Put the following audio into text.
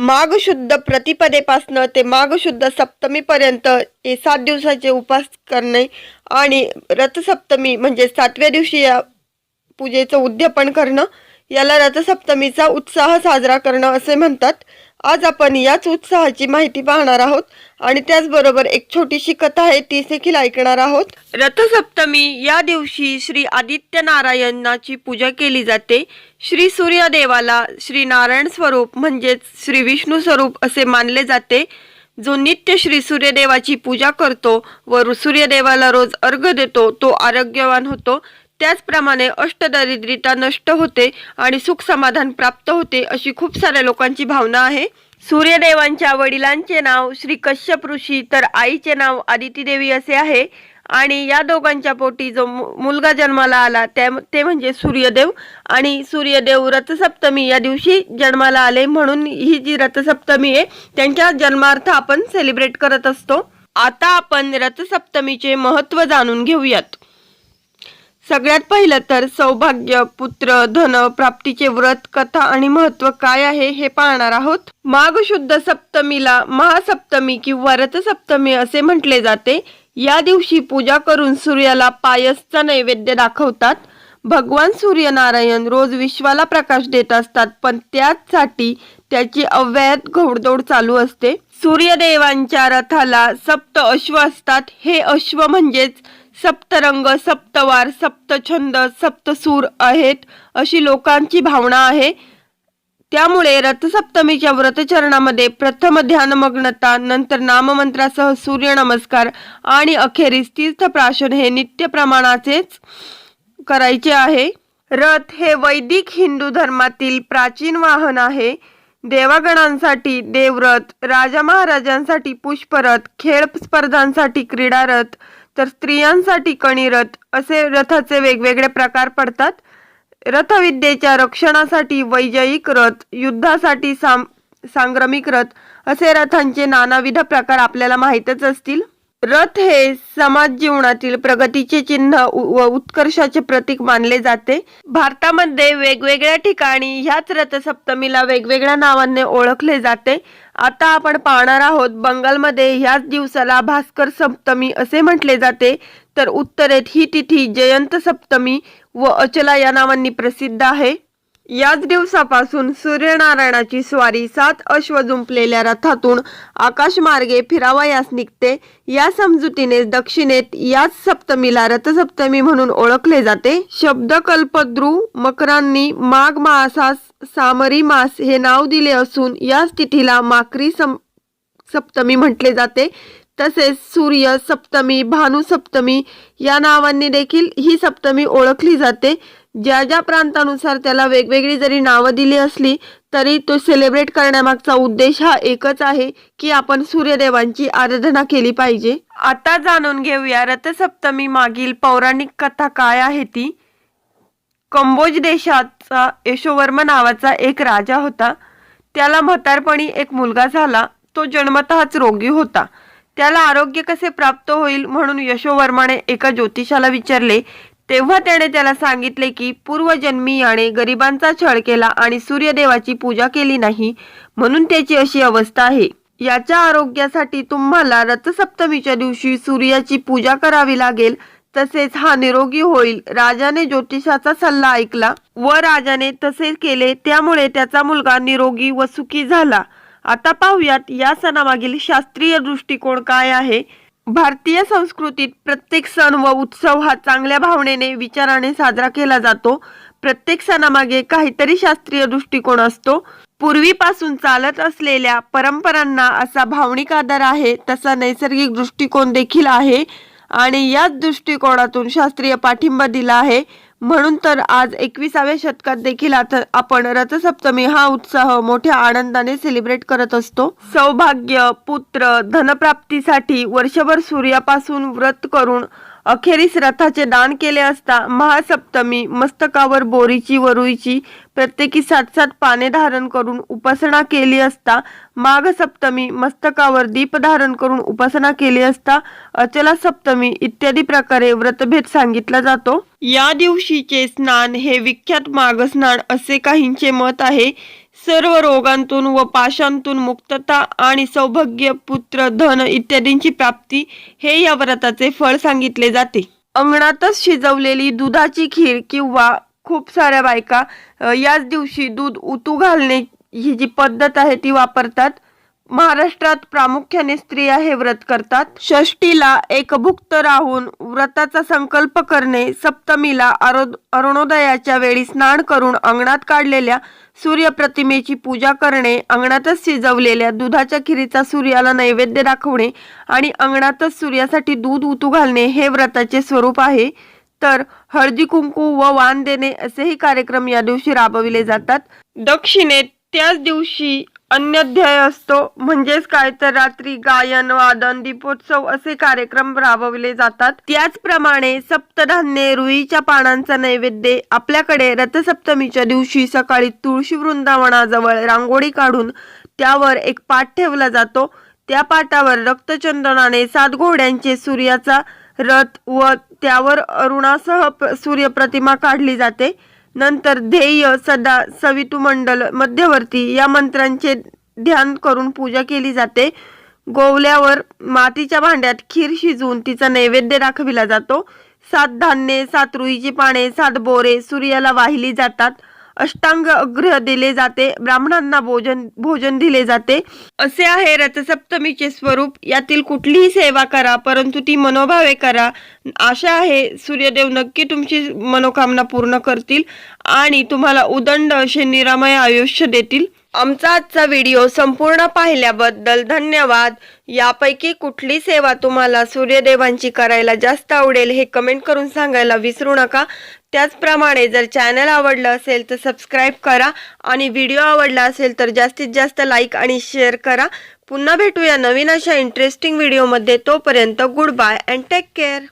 माघ शुद्ध प्रतिपदेपासनं ते माघ शुद्ध सप्तमीपर्यंत हे सात दिवसाचे उपास करणे आणि रथसप्तमी म्हणजे सातव्या दिवशी या पूजेचं उद्यापन करणं याला रथसप्तमीचा उत्साह साजरा करणं असे म्हणतात. आज आपण याच उत्साहाची माहिती पाहणार आहोत आणि त्याचबरोबर एक छोटीशी कथा आहे ती देखील ऐकणार आहोत. रथसप्तमी या दिवशी श्री आदित्य नारायणाची पूजा केली जाते. श्री सूर्यदेवाला श्री नारायण स्वरूप म्हणजेच श्री विष्णू स्वरूप असे मानले जाते. जो नित्य श्री सूर्यदेवाची पूजा करतो व सूर्यदेवाला रोज अर्घ देतो तो आरोग्यवान होतो. त्याचप्रमाणे अष्टदरिद्रिता नष्ट होते आणि सुख समाधान प्राप्त होते अशी खूप साऱ्या लोकांची भावना आहे. सूर्यदेवांच्या वडिलांचे नाव श्री कश्यप ऋषी तर आईचे नाव आदिती देवी असे आहे. आणि या दोघांच्या पोटी जो मु- मुलगा जन्माला आला त्या ते म्हणजे सूर्यदेव. आणि सूर्यदेव रथसप्तमी या दिवशी जन्माला आले म्हणून ही जी रथसप्तमी आहे त्यांच्या जन्मार्थ आपण सेलिब्रेट करत असतो. आता आपण रथसप्तमीचे महत्त्व जाणून घेऊयात. सगळ्यात पहिलं तर सौभाग्य पुत्र धन प्राप्तीचे व्रत कथा आणि महत्त्व काय आहे हे पाहणार आहोत. माघ शुद्ध सप्तमीला महासप्तमी किंवा रथसप्तमी असे म्हटले जाते. या दिवशी पूजा करून सूर्याला पायसचा नैवेद्य दाखवतात. भगवान सूर्यनारायण रोज विश्वाला प्रकाश देत असतात पण त्याचसाठी त्याची अव्याहत घोडदौड चालू असते. सूर्यदेवांच्या रथाला सप्त अश्व असतात. हे अश्व म्हणजेच सप्तरंग सप्तवार सप्तछंद सप्तसूर आहेत अशी लोकांची भावना आहे. त्यामुळे रथसप्तमीच्या व्रतचरणामध्ये प्रथम ध्यानमग्नता नंतर नाममंत्रासह सूर्यनमस्कार आणि अखेरीस तीर्थप्राशन हे नित्य प्रमाणाचेच करायचे आहे. रथ हे वैदिक हिंदू धर्मातील प्राचीन वाहन आहे. देवागणांसाठी देवरथ राजा महाराजांसाठी पुष्परथ खेळ स्पर्धांसाठी क्रीडारथ तर स्त्रियांसाठी कणीरथ असे रथाचे वेगवेगळे प्रकार पडतात. रथविद्येच्या रक्षणासाठी वैजयिक रथ युद्धासाठी साम सांग्रमिक रथ असे रथांचे नानाविध प्रकार आपल्याला माहीतच असतील. रथ हे समाज जीवनातील प्रगतीचे चिन्ह व उत्कर्षाचे प्रतीक मानले जाते. भारतामध्ये वेगवेगळ्या ठिकाणी ह्याच रथसप्तमीला वेगवेगळ्या नावाने ओळखले जाते. आता आपण पाहणार आहोत बंगालमध्ये ह्याच दिवसाला भास्कर सप्तमी असे म्हटले जाते. तर उत्तरेत ही तिथी जयंत सप्तमी व अचला या नावांनी प्रसिद्ध आहे. याच दिवसापासून सूर्यनारायणाची स्वारी सात अश्व जुंपलेल्या रथातून आकाशमार्गे फिरावयास निघते. या समजुतीने दक्षिणेत याच सप्तमीला रथसप्तमी म्हणून ओळखले जाते. शब्दकल्पद्रू मकरांनी माघ मासास सामरी मास हे नाव दिले असून याच तिथीला माकरी सम सप्तमी म्हटले जाते. तसेच सूर्य सप्तमी भानुसप्तमी या नावांनी देखील ही सप्तमी ओळखली जाते. ज्या ज्या प्रांतानुसार त्याला वेगवेगळी जरी नावं दिली असली तरी तो सेलिब्रेट करण्यामागचा उद्देश हा एकच आहे की आपण सूर्यदेवांची आराधना केली पाहिजे. आता जाणून घेऊया रथसप्तमी मागील पौराणिक कथा काय आहे ती. कंबोज देशाचा यशोवर्म नावाचा एक राजा होता. त्याला म्हातारपणी एक मुलगा झाला. तो जन्मतःच रोगी होता. त्याला आरोग्य कसे प्राप्त होईल म्हणून यशोवर्माने एका ज्योतिषाला विचारले तेव्हा त्याने त्याला सांगितले की पूर्वजन्मी याने गरिबांचा छळ केला आणि सूर्यदेवाची पूजा केली नाही म्हणून त्याची अशी अवस्था आहे. याच्या आरोग्यासाठी तुम्हाला रथसप्तमीच्या दिवशी सूर्याची पूजा करावी लागेल तसेच हा निरोगी होईल. राजाने ज्योतिषाचा सल्ला ऐकला. व राजाने तसे केले त्यामुळे त्याचा मुलगा निरोगी व सुखी झाला. आता पाहूयात या सणामागील शास्त्रीय दृष्टिकोन काय आहे? भारतीय संस्कृतीत प्रत्येक सण व उत्सव हा चांगल्या भावनेने विचाराने साजरा केला जातो. प्रत्येक सणामागे काहीतरी शास्त्रीय दृष्टिकोन असतो. पूर्वीपासून चालत असलेल्या परंपरांना असा भावनिक आधार आहे तसा नैसर्गिक दृष्टिकोन देखील आहे. आणि याच दृष्टिकोनातून शास्त्रीय पाठिंबा दिला आहे. म्हणून तर आज एकविसाव्या शतकात देखील आता आपण रथसप्तमी हा उत्साह मोठ्या आनंदाने सेलिब्रेट करत असतो. सौभाग्य पुत्र धनप्राप्तीसाठी वर्षभर सूर्यापासून व्रत करून अखेरीस रथाचे दान केले असता महासप्तमी मस्तकावर बोरीची वरुईची प्रत्येकी सात सात पाने धारण करून उपासना केली असता माघ सप्तमी मस्तकावर दीप धारण करून उपासना केली असता अचला सप्तमी इत्यादी प्रकारे व्रतभेद सांगितला जातो. या दिवशीचे स्नान हे विख्यात माघ स्नान असे काहींचे मत आहे सर्व रोगांतून व पाशांतून मुक्तता आणि सौभाग्य पुत्र धन इत्यादींची प्राप्ती हे या व्रताचे फळ सांगितले जाते. अंगणातच शिजवलेली दुधाची खीर किंवा खूप साऱ्या बायका याच दिवशी दूध उतू घालणे ही जी पद्धत आहे ती वापरतात. महाराष्ट्रात प्रामुख्याने स्त्रिया हे व्रत करतात. षष्टीला एकभुक्त राहून व्रताचा संकल्प करणे सप्तमीला अरुणोदयाच्या वेळी स्नान करून अंगणात काढलेल्या सूर्यप्रतिमेची पूजा करणे अंगणातच शिजवलेल्या दुधाच्या खिरीचा सूर्याला नैवेद्य दाखवणे आणि अंगणातच सूर्यासाठी दूध उतू घालणे हे व्रताचे स्वरूप आहे. तर हळदी कुंकू व वाण देणे असेही कार्यक्रम या दिवशी राबविले जातात. दक्षिणेत त्याच दिवशी अन्यध्याय असतो. म्हणजेच काय तर रात्री गायन वादन दीपोत्सव असे कार्यक्रम राबवले जातात. त्याचप्रमाणे सप्तधान्ये रुईच्या पानांचा नैवेद्य आपल्याकडे रथसप्तमीच्या दिवशी सकाळी तुळशी वृंदावनाजवळ रांगोळी काढून त्यावर एक पाठ ठेवला जातो. त्या पाटावर रक्तचंदनाने सात घोड्यांचे सूर्याचा रथ व त्यावर अरुणासह सूर्यप्रतिमा काढली जाते. नंतर ध्येय सदा सवितुमंडल मध्यवर्ती या मंत्रांचे ध्यान करून पूजा केली जाते. गोवल्यावर मातीच्या भांड्यात खीर शिजवून तिचा नैवेद्य दाखविला जातो. सात धान्ये सात रुईची पाने सात बोरे सूर्याला वाहिली जातात. अष्टांग अग्रह दिले जाते. ब्राह्मणांना भोजन भोजन दिले जाते. असे आहे रथसप्तमीचे स्वरूप. यातील कुठलीही सेवा करा परंतु ती मनोभावे करा. आशा आहे सूर्यदेव नक्की तुमची मनोकामना पूर्ण करतील आणि तुम्हाला उदंड असे निरामय आयुष्य देतील. आमचा आजचा व्हिडिओ संपूर्ण पाहिल्याबद्दल धन्यवाद. यापैकी कुठली सेवा तुम्हाला सूर्यदेवांची करायला जास्त आवडेल हे कमेंट करून सांगायला विसरू नका. त्याचप्रमाणे जर चॅनल आवडलं असेल तर सबस्क्राईब करा आणि व्हिडिओ आवडला असेल तर जास्तीत जास्त लाईक आणि शेअर करा. पुन्हा भेटूया नवीन अशा इंटरेस्टिंग व्हिडिओमध्ये. तोपर्यंत good bye and take care.